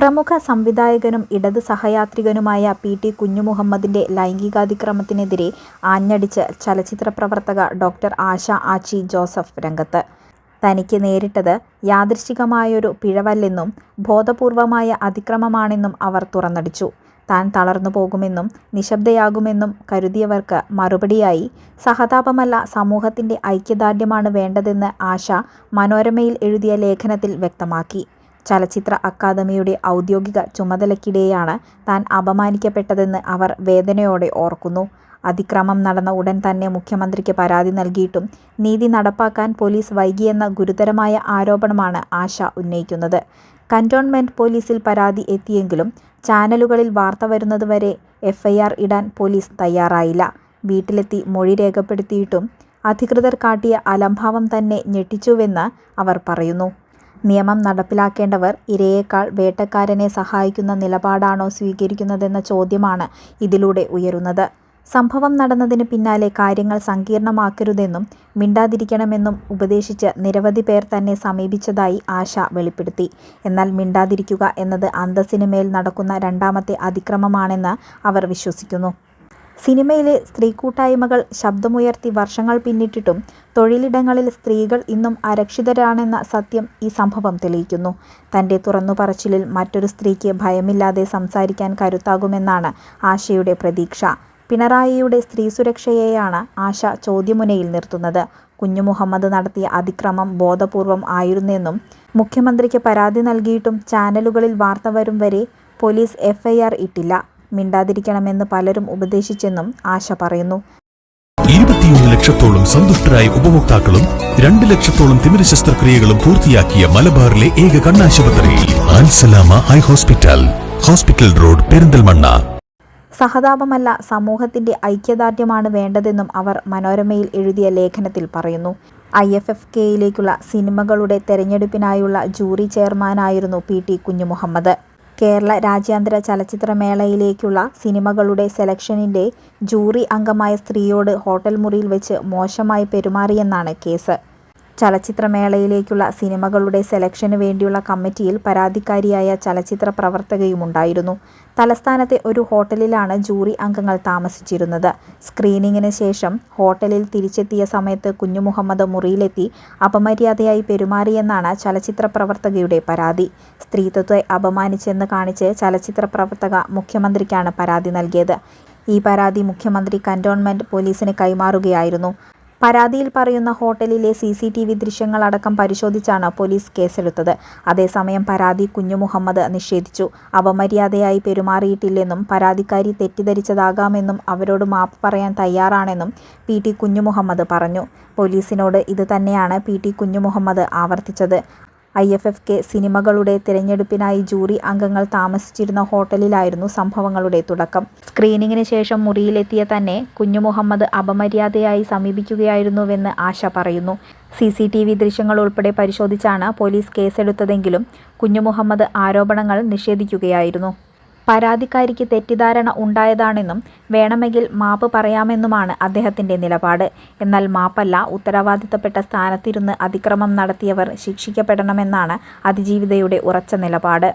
പ്രമുഖ സംവിധായകനും ഇടത് സഹയാത്രികനുമായ പി ടി കുഞ്ഞുമുഹമ്മദിന്റെ ലൈംഗികാതിക്രമത്തിനെതിരെ ആഞ്ഞടിച്ച് ചലച്ചിത്ര പ്രവർത്തക ഡോക്ടർ ആശ ആച്ചി ജോസഫ് രംഗത്ത്. തനിക്ക് നേരിട്ടത് യാദൃശികമായൊരു പിഴവല്ലെന്നും ബോധപൂർവമായ അതിക്രമമാണെന്നും അവർ തുറന്നടിച്ചു. താൻ തളർന്നു പോകുമെന്നും നിശബ്ദയാകുമെന്നും കരുതിയവർക്ക് മറുപടിയായി സഹതാപമല്ല സമൂഹത്തിന്റെ ഐക്യദാർഢ്യമാണ് വേണ്ടതെന്ന് ആശ മനോരമയിൽ എഴുതിയ ലേഖനത്തിൽ വ്യക്തമാക്കി. ചലച്ചിത്ര അക്കാദമിയുടെ ഔദ്യോഗിക ചുമതലയ്ക്കിടെയാണ് താൻ അപമാനിക്കപ്പെട്ടതെന്ന് അവർ വേദനയോടെ ഓർക്കുന്നു. അതിക്രമം നടന്ന ഉടൻ തന്നെ മുഖ്യമന്ത്രിക്ക് പരാതി നൽകിയിട്ടും നീതി നടപ്പാക്കാൻ പോലീസ് വൈകിയെന്ന ഗുരുതരമായ ആരോപണമാണ് ആശ ഉന്നയിക്കുന്നത്. കന്റോൺമെന്റ് പോലീസിൽ പരാതി എത്തിയെങ്കിലും ചാനലുകളിൽ വാർത്ത വരുന്നതുവരെ എഫ്ഐആർ ഇടാൻ പോലീസ് തയ്യാറായില്ല. വീട്ടിലെത്തി മൊഴി രേഖപ്പെടുത്തിയിട്ടും അധികൃതർ കാട്ടിയ അലംഭാവം തന്നെ ഞെട്ടിച്ചുവെന്ന് അവർ പറയുന്നു. നിയമം നടപ്പിലാക്കേണ്ടവർ ഇരയേക്കാൾ വേട്ടക്കാരനെ സഹായിക്കുന്ന നിലപാടാണോ സ്വീകരിക്കുന്നതെന്ന ചോദ്യമാണ് ഇതിലൂടെ ഉയരുന്നത്. സംഭവം നടന്നതിന് പിന്നാലെ കാര്യങ്ങൾ സങ്കീർണമാക്കരുതെന്നും മിണ്ടാതിരിക്കണമെന്നും ഉപദേശിച്ച് നിരവധി പേർ തന്നെ സമീപിച്ചതായി ആശ വെളിപ്പെടുത്തി. എന്നാൽ മിണ്ടാതിരിക്കുക എന്നത് അന്തസ്സിന് മേൽ നടക്കുന്ന രണ്ടാമത്തെ അതിക്രമമാണെന്ന് അവർ വിശ്വസിക്കുന്നു. സിനിമയിലെ സ്ത്രീക്കൂട്ടായ്മകൾ ശബ്ദമുയർത്തി വർഷങ്ങൾ പിന്നിട്ടിട്ടും തൊഴിലിടങ്ങളിൽ സ്ത്രീകൾ ഇന്നും അരക്ഷിതരാണെന്ന സത്യം ഈ സംഭവം തെളിയിക്കുന്നു. തന്റെ തുറന്നുപറച്ചിലിൽ മറ്റൊരു സ്ത്രീക്ക് ഭയമില്ലാതെ സംസാരിക്കാൻ കരുത്താകുമെന്നാണ് ആശയുടെ പ്രതീക്ഷ. പിണറായിയുടെ സ്ത്രീ സുരക്ഷയെയാണ് ആശ ചോദ്യമുനയിൽ നിർത്തുന്നത്. കുഞ്ഞു മുഹമ്മദ് നടത്തിയ അതിക്രമം ബോധപൂർവം ആയിരുന്നെന്നും മുഖ്യമന്ത്രിക്ക് പരാതി നൽകിയിട്ടും ചാനലുകളിൽ വാർത്ത വരും വരെ പോലീസ് എഫ്ഐആർ ഇട്ടില്ല. മിണ്ടാതിരിക്കണമെന്ന് പലരും ഉപദേശിച്ചെന്നും ആശ പറയുന്നു. ഇരുപത്തിയൊന്ന് ലക്ഷത്തോളം സന്തുഷ്ടരായ ഉപഭോക്താക്കളും രണ്ട് ലക്ഷത്തോളം തിമിര ശസ്ത്രക്രിയകളും പൂർത്തിയാക്കിയ മലബാറിലെ ഏക കണ്ണാശുപത്രി Ansalama eye hospital hospital road Perinthalmanna സഹതാപമല്ല സമൂഹത്തിന്റെ ഐക്യദാർഢ്യമാണ് വേണ്ടതെന്നും അവർ മനോരമയിൽ എഴുതിയ ലേഖനത്തിൽ പറയുന്നു. ഐ. എഫ്. എഫ്. കെയിലേക്കുള്ള സിനിമകളുടെ തെരഞ്ഞെടുപ്പിനായുള്ള ജൂറി ചെയർമാനായിരുന്നു പി. ടി. കുഞ്ഞുമുഹമ്മദ്. കേരള രാജ്യാന്തര ചലച്ചിത്രമേളയിലേക്കുള്ള സിനിമകളുടെ സെലക്ഷനിന്റെ ജൂറി അംഗമായ സ്ത്രീയോട് ഹോട്ടൽ മുറിയിൽ വെച്ച് മോശമായി പെരുമാറിയെന്നാണ് കേസ്. ചലച്ചിത്രമേളയിലേക്കുള്ള സിനിമകളുടെ സെലക്ഷന് വേണ്ടിയുള്ള കമ്മിറ്റിയിൽ പരാതിക്കാരിയായ ചലച്ചിത്ര പ്രവർത്തകയുമുണ്ടായിരുന്നു. തലസ്ഥാനത്തെ ഒരു ഹോട്ടലിലാണ് ജൂറി അംഗങ്ങൾ താമസിച്ചിരുന്നത്. സ്ക്രീനിങ്ങിന് ശേഷം ഹോട്ടലിൽ തിരിച്ചെത്തിയ സമയത്ത് കുഞ്ഞുമുഹമ്മദ് മുറിയിലെത്തി അപമര്യാദയായി പെരുമാറിയെന്നാണ് ചലച്ചിത്ര പ്രവർത്തകയുടെ പരാതി. സ്ത്രീത്വത്തെ അപമാനിച്ചെന്ന് കാണിച്ച് ചലച്ചിത്ര പ്രവർത്തക മുഖ്യമന്ത്രിക്കാണ് പരാതി നൽകിയത്. ഈ പരാതി മുഖ്യമന്ത്രി കന്റോൺമെന്റ് പോലീസിന് കൈമാറുകയായിരുന്നു. പരാതിയിൽ പറയുന്ന ഹോട്ടലിലെ സി സി ടി സിസിടിവി ദൃശ്യങ്ങളടക്കം പരിശോധിച്ചാണ് പോലീസ് കേസെടുത്തത്. അതേസമയം പരാതി കുഞ്ഞുമുഹമ്മദ് നിഷേധിച്ചു. അപമര്യാദയായി പെരുമാറിയിട്ടില്ലെന്നും പരാതിക്കാരി തെറ്റിദ്ധരിച്ചതാകാമെന്നും അവരോട് മാപ്പ് പറയാൻ തയ്യാറാണെന്നും പി. ടി. കുഞ്ഞുമുഹമ്മദ് പറഞ്ഞു. പോലീസിനോട് ഇത് തന്നെയാണ് പി. ടി. കുഞ്ഞുമുഹമ്മദ് ആവർത്തിച്ചത്. ഐ. എഫ്. എഫ്. കെ സിനിമകളുടെ തിരഞ്ഞെടുപ്പിനായി ജൂറി അംഗങ്ങൾ താമസിച്ചിരുന്ന ഹോട്ടലിലായിരുന്നു സംഭവങ്ങളുടെ തുടക്കം. സ്ക്രീനിങ്ങിന് ശേഷം മുറിയിലെത്തിയ തന്നെ കുഞ്ഞുമുഹമ്മദ് അപമര്യാദയായി സമീപിക്കുകയായിരുന്നുവെന്ന് ആശ പറയുന്നു. സി സി ടി വി ദൃശ്യങ്ങൾ ഉൾപ്പെടെ പരിശോധിച്ചാണ് പോലീസ് കേസെടുത്തതെങ്കിലും കുഞ്ഞുമുഹമ്മദ് ആരോപണങ്ങൾ നിഷേധിക്കുകയായിരുന്നു. പരാതിക്കാരിക്ക് തെറ്റിദ്ധാരണ ഉണ്ടായതാണെന്നും വേണമെങ്കിൽ മാപ്പ് പറയാമെന്നുമാണ് അദ്ദേഹത്തിന്റെ നിലപാട്. എന്നാൽ മാപ്പല്ല ഉത്തരവാദിത്തപ്പെട്ട സ്ഥാനത്തിരുന്ന് അതിക്രമം നടത്തിയവർ ശിക്ഷിക്കപ്പെടണമെന്നാണ് അതിജീവിതയുടെ ഉറച്ച നിലപാട്.